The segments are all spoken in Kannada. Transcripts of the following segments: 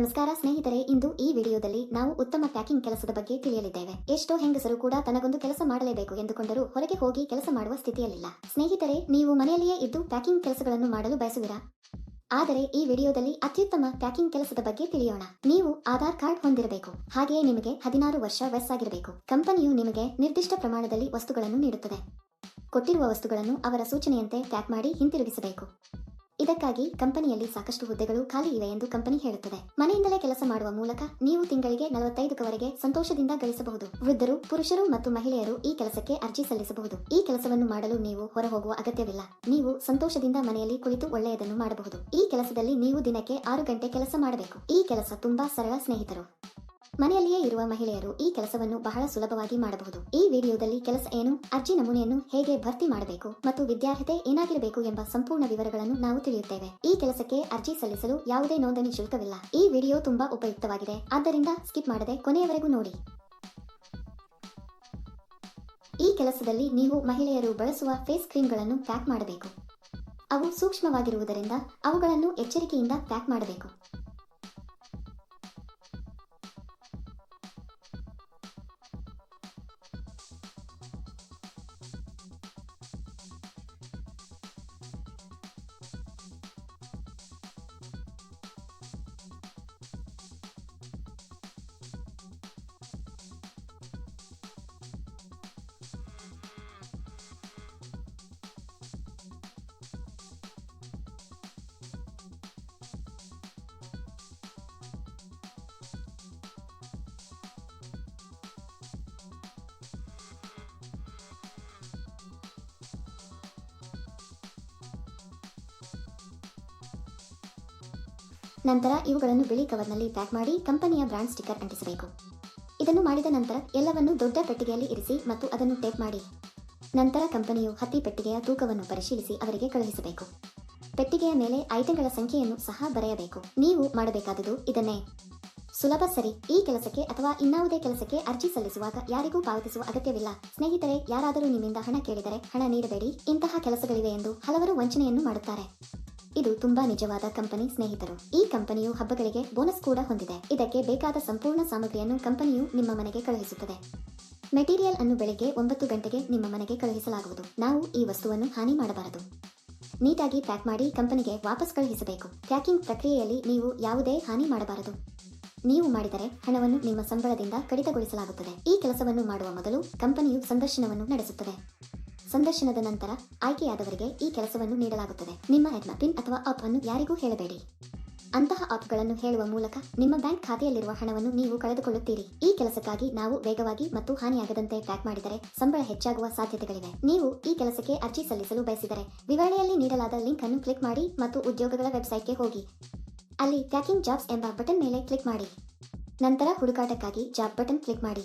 ನಮಸ್ಕಾರ ಸ್ನೇಹಿತರೆ, ಇಂದು ಈ ವಿಡಿಯೋದಲ್ಲಿ ನಾವು ಉತ್ತಮ ಪ್ಯಾಕಿಂಗ್ ಕೆಲಸದ ಬಗ್ಗೆ ತಿಳಿಯಲಿದ್ದೇವೆ. ಎಷ್ಟೋ ಹೆಂಗಸರು ಕೂಡ ತನಗೊಂದು ಕೆಲಸ ಮಾಡಲೇಬೇಕು ಎಂದುಕೊಂಡರೂ ಹೊರಗೆ ಹೋಗಿ ಕೆಲಸ ಮಾಡುವ ಸ್ಥಿತಿಯಲ್ಲಿಲ್ಲ. ಸ್ನೇಹಿತರೆ, ನೀವು ಮನೆಯಲ್ಲಿಯೇ ಇದ್ದು ಪ್ಯಾಕಿಂಗ್ ಕೆಲಸಗಳನ್ನು ಮಾಡಲು ಬಯಸುವಿರಾ? ಆದರೆ, ಈ ವಿಡಿಯೋದಲ್ಲಿ ಅತ್ಯುತ್ತಮ ಪ್ಯಾಕಿಂಗ್ ಕೆಲಸದ ಬಗ್ಗೆ ತಿಳಿಯೋಣ. ನೀವು ಆಧಾರ್ ಕಾರ್ಡ್ ಹೊಂದಿರಬೇಕು. ಹಾಗೆಯೇ ನಿಮಗೆ ಹದಿನಾರು ವರ್ಷ ವಯಸ್ಸಾಗಿರಬೇಕು. ಕಂಪನಿಯು ನಿಮಗೆ ನಿರ್ದಿಷ್ಟ ಪ್ರಮಾಣದಲ್ಲಿ ವಸ್ತುಗಳನ್ನು ನೀಡುತ್ತದೆ. ಕೊಟ್ಟಿರುವ ವಸ್ತುಗಳನ್ನು ಅವರ ಸೂಚನೆಯಂತೆ ಪ್ಯಾಕ್ ಮಾಡಿ ಹಿಂತಿರುಗಿಸಬೇಕು. ಇದಕ್ಕಾಗಿ ಕಂಪನಿಯಲ್ಲಿ ಸಾಕಷ್ಟು ಹುದ್ದೆಗಳು ಖಾಲಿ ಇವೆ ಎಂದು ಕಂಪನಿ ಹೇಳುತ್ತದೆ. ಮನೆಯಿಂದಲೇ ಕೆಲಸ ಮಾಡುವ ಮೂಲಕ ನೀವು ತಿಂಗಳಿಗೆ ನಲವತ್ತೈದಕ್ಕವರೆಗೆ ಸಂತೋಷದಿಂದ ಗಳಿಸಬಹುದು. ವೃದ್ಧರು, ಪುರುಷರು ಮತ್ತು ಮಹಿಳೆಯರು ಈ ಕೆಲಸಕ್ಕೆ ಅರ್ಜಿ ಸಲ್ಲಿಸಬಹುದು. ಈ ಕೆಲಸವನ್ನು ಮಾಡಲು ನೀವು ಹೊರ ಹೋಗುವ ಅಗತ್ಯವಿಲ್ಲ. ನೀವು ಸಂತೋಷದಿಂದ ಮನೆಯಲ್ಲಿ ಕುಳಿತು ಒಳ್ಳೆಯದನ್ನು ಮಾಡಬಹುದು. ಈ ಕೆಲಸದಲ್ಲಿ ನೀವು ದಿನಕ್ಕೆ ಆರು ಗಂಟೆ ಕೆಲಸ ಮಾಡಬೇಕು. ಈ ಕೆಲಸ ತುಂಬಾ ಸರಳ ಸ್ನೇಹಿತರು. ಮನೆಯಲ್ಲಿಯೇ ಇರುವ ಮಹಿಳೆಯರು ಈ ಕೆಲಸವನ್ನು ಬಹಳ ಸುಲಭವಾಗಿ ಮಾಡಬಹುದು. ಈ ವಿಡಿಯೋದಲ್ಲಿ ಕೆಲಸ ಏನು, ಅರ್ಜಿ ನಮೂನೆಯನ್ನು ಹೇಗೆ ಭರ್ತಿ ಮಾಡಬೇಕು ಮತ್ತು ವಿದ್ಯಾರ್ಹತೆ ಏನಾಗಿರಬೇಕು ಎಂಬ ಸಂಪೂರ್ಣ ವಿವರಗಳನ್ನು ನಾವು ತಿಳಿಯುತ್ತೇವೆ. ಈ ಕೆಲಸಕ್ಕೆ ಅರ್ಜಿ ಸಲ್ಲಿಸಲು ಯಾವುದೇ ನೋಂದಣಿ ಶುಲ್ಕವಿಲ್ಲ. ಈ ವಿಡಿಯೋ ತುಂಬಾ ಉಪಯುಕ್ತವಾಗಿದೆ. ಆದ್ದರಿಂದ ಸ್ಕಿಪ್ ಮಾಡದೆ ಕೊನೆಯವರೆಗೂ ನೋಡಿ. ಈ ಕೆಲಸದಲ್ಲಿ ನೀವು ಮಹಿಳೆಯರು ಬಳಸುವ ಫೇಸ್ ಕ್ರೀಮ್ಗಳನ್ನು ಪ್ಯಾಕ್ ಮಾಡಬೇಕು. ಅವು ಸೂಕ್ಷ್ಮವಾಗಿರುವುದರಿಂದ ಅವುಗಳನ್ನು ಎಚ್ಚರಿಕೆಯಿಂದ ಪ್ಯಾಕ್ ಮಾಡಬೇಕು. ನಂತರ ಇವುಗಳನ್ನು ಬಿಳಿ ಕವರ್ನಲ್ಲಿ ಪ್ಯಾಕ್ ಮಾಡಿ ಕಂಪನಿಯ ಬ್ರಾಂಡ್ ಸ್ಟಿಕ್ಕರ್ ಅಂಟಿಸಬೇಕು. ಇದನ್ನು ಮಾಡಿದ ನಂತರ ಎಲ್ಲವನ್ನು ದೊಡ್ಡ ಪೆಟ್ಟಿಗೆಯಲ್ಲಿ ಇರಿಸಿ ಮತ್ತು ಅದನ್ನು ಟೇಪ್ ಮಾಡಿ. ನಂತರ ಕಂಪನಿಯು ಹತ್ತಿ ಪೆಟ್ಟಿಗೆಯ ತೂಕವನ್ನು ಪರಿಶೀಲಿಸಿ ಅವರಿಗೆ ಕಳುಹಿಸಬೇಕು. ಪೆಟ್ಟಿಗೆಯ ಮೇಲೆ ಐಟಂಗಳ ಸಂಖ್ಯೆಯನ್ನು ಸಹ ಬರೆಯಬೇಕು. ನೀವು ಮಾಡಬೇಕಾದುದು ಇದನ್ನೇ. ಸುಲಭ ಸರಿ. ಈ ಕೆಲಸಕ್ಕೆ ಅಥವಾ ಇನ್ನಾವುದೇ ಕೆಲಸಕ್ಕೆ ಅರ್ಜಿ ಸಲ್ಲಿಸುವಾಗ ಯಾರಿಗೂ ಪಾವತಿಸುವ ಅಗತ್ಯವಿಲ್ಲ. ಸ್ನೇಹಿತರೆ, ಯಾರಾದರೂ ನಿಮ್ಮಿಂದ ಹಣ ಕೇಳಿದರೆ ಹಣ ನೀಡಬೇಡಿ. ಇಂತಹ ಕೆಲಸಗಳಿವೆ ಎಂದು ಹಲವರು ವಂಚನೆಯನ್ನು ಮಾಡುತ್ತಾರೆ. ಇದು ತುಂಬಾ ನಿಜವಾದ ಕಂಪನಿ ಸ್ನೇಹಿತರು. ಈ ಕಂಪನಿಯು ಹಬ್ಬಗಳಿಗೆ ಬೋನಸ್ ಕೂಡ ಹೊಂದಿದೆ. ಇದಕ್ಕೆ ಬೇಕಾದ ಸಂಪೂರ್ಣ ಸಾಮಗ್ರಿಯನ್ನು ಕಂಪನಿಯು ನಿಮ್ಮ ಮನೆಗೆ ಕಳುಹಿಸುತ್ತದೆ. ಮೆಟೀರಿಯಲ್ ಅನ್ನು ಬೆಳಗ್ಗೆ ಒಂಬತ್ತು ಗಂಟೆಗೆ ನಿಮ್ಮ ಮನೆಗೆ ಕಳುಹಿಸಲಾಗುವುದು. ನಾವು ಈ ವಸ್ತುವನ್ನು ಹಾನಿ ಮಾಡಬಾರದು. ನೀಟಾಗಿ ಪ್ಯಾಕ್ ಮಾಡಿ ಕಂಪನಿಗೆ ವಾಪಸ್ ಕಳುಹಿಸಬೇಕು. ಪ್ಯಾಕಿಂಗ್ ಪ್ರಕ್ರಿಯೆಯಲ್ಲಿ ನೀವು ಯಾವುದೇ ಹಾನಿ ಮಾಡಬಾರದು. ನೀವು ಮಾಡಿದರೆ ಹಣವನ್ನು ನಿಮ್ಮ ಸಂಬಳದಿಂದ ಕಡಿತಗೊಳಿಸಲಾಗುತ್ತದೆ. ಈ ಕೆಲಸವನ್ನು ಮಾಡುವ ಮೊದಲು ಕಂಪನಿಯು ಸಂದರ್ಶನವನ್ನು ನಡೆಸುತ್ತದೆ. ಸಂದರ್ಶನದ ನಂತರ ಆಯ್ಕೆಯಾದವರಿಗೆ ಈ ಕೆಲಸವನ್ನು ನೀಡಲಾಗುತ್ತದೆ. ನಿಮ್ಮ ಹೆಡ್ನ ಪಿನ್ ಅಥವಾ ಆಪ್ ಅನ್ನು ಯಾರಿಗೂ ಹೇಳಬೇಡಿ. ಅಂತಹ ಆಪ್ಗಳನ್ನು ಹೇಳುವ ಮೂಲಕ ನಿಮ್ಮ ಬ್ಯಾಂಕ್ ಖಾತೆಯಲ್ಲಿರುವ ಹಣವನ್ನು ನೀವು ಕಳೆದುಕೊಳ್ಳುತ್ತೀರಿ. ಈ ಕೆಲಸಕ್ಕಾಗಿ ನಾವು ವೇಗವಾಗಿ ಮತ್ತು ಹಾನಿಯಾಗದಂತೆ ಪ್ಯಾಕ್ ಮಾಡಿದರೆ ಸಂಬಳ ಹೆಚ್ಚಾಗುವ ಸಾಧ್ಯತೆಗಳಿವೆ. ನೀವು ಈ ಕೆಲಸಕ್ಕೆ ಅರ್ಜಿ ಸಲ್ಲಿಸಲು ಬಯಸಿದರೆ ವಿವರಣೆಯಲ್ಲಿ ನೀಡಲಾದ ಲಿಂಕ್ ಅನ್ನು ಕ್ಲಿಕ್ ಮಾಡಿ ಮತ್ತು ಉದ್ಯೋಗಗಳ ವೆಬ್ಸೈಟ್ಗೆ ಹೋಗಿ. ಅಲ್ಲಿ ಟ್ರ್ಯಾಕಿಂಗ್ ಜಾಬ್ಸ್ ಎಂಬ ಬಟನ್ ಮೇಲೆ ಕ್ಲಿಕ್ ಮಾಡಿ. ನಂತರ ಹುಡುಕಾಟಕ್ಕಾಗಿ ಜಾಬ್ ಬಟನ್ ಕ್ಲಿಕ್ ಮಾಡಿ.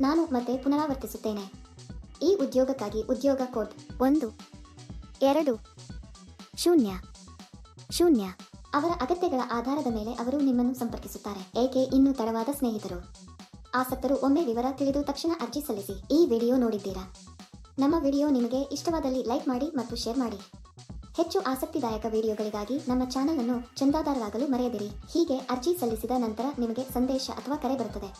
ನಾನು ಮತ್ತೆ ಪುನರಾವರ್ತಿಸುತ್ತೇನೆ. ಈ ಉದ್ಯೋಗಕ್ಕಾಗಿ ಉದ್ಯೋಗ ಕೋಡ್ ಒಂದು, ಎರಡು, ಶೂನ್ಯ ಶೂನ್ಯ. ಅವರ ಅಗತ್ಯಗಳ ಆಧಾರದ ಮೇಲೆ ಅವರು ನಿಮ್ಮನ್ನು ಸಂಪರ್ಕಿಸುತ್ತಾರೆ. ಏಕೆ ಇನ್ನೂ ತಡವಾದ ಸ್ನೇಹಿತರು? ಆಸಕ್ತರು ಒಮ್ಮೆ ವಿವರ ತಿಳಿದು ತಕ್ಷಣ ಅರ್ಜಿ ಸಲ್ಲಿಸಿ. ಈ ವಿಡಿಯೋ ನೋಡಿದ್ದೀರಾ? ನಮ್ಮ ವಿಡಿಯೋ ನಿಮಗೆ ಇಷ್ಟವಾದಲ್ಲಿ ಲೈಕ್ ಮಾಡಿ ಮತ್ತು ಶೇರ್ ಮಾಡಿ. ಹೆಚ್ಚು ಆಸಕ್ತಿದಾಯಕ ವಿಡಿಯೋಗಳಿಗಾಗಿ ನಮ್ಮ ಚಾನಲ್ ಅನ್ನು ಚಂದಾದಾರರಾಗಲು ಮರೆಯದಿರಿ. ಹೀಗೆ ಅರ್ಜಿ ಸಲ್ಲಿಸಿದ ನಂತರ ನಿಮಗೆ ಸಂದೇಶ ಅಥವಾ ಕರೆ ಬರುತ್ತದೆ.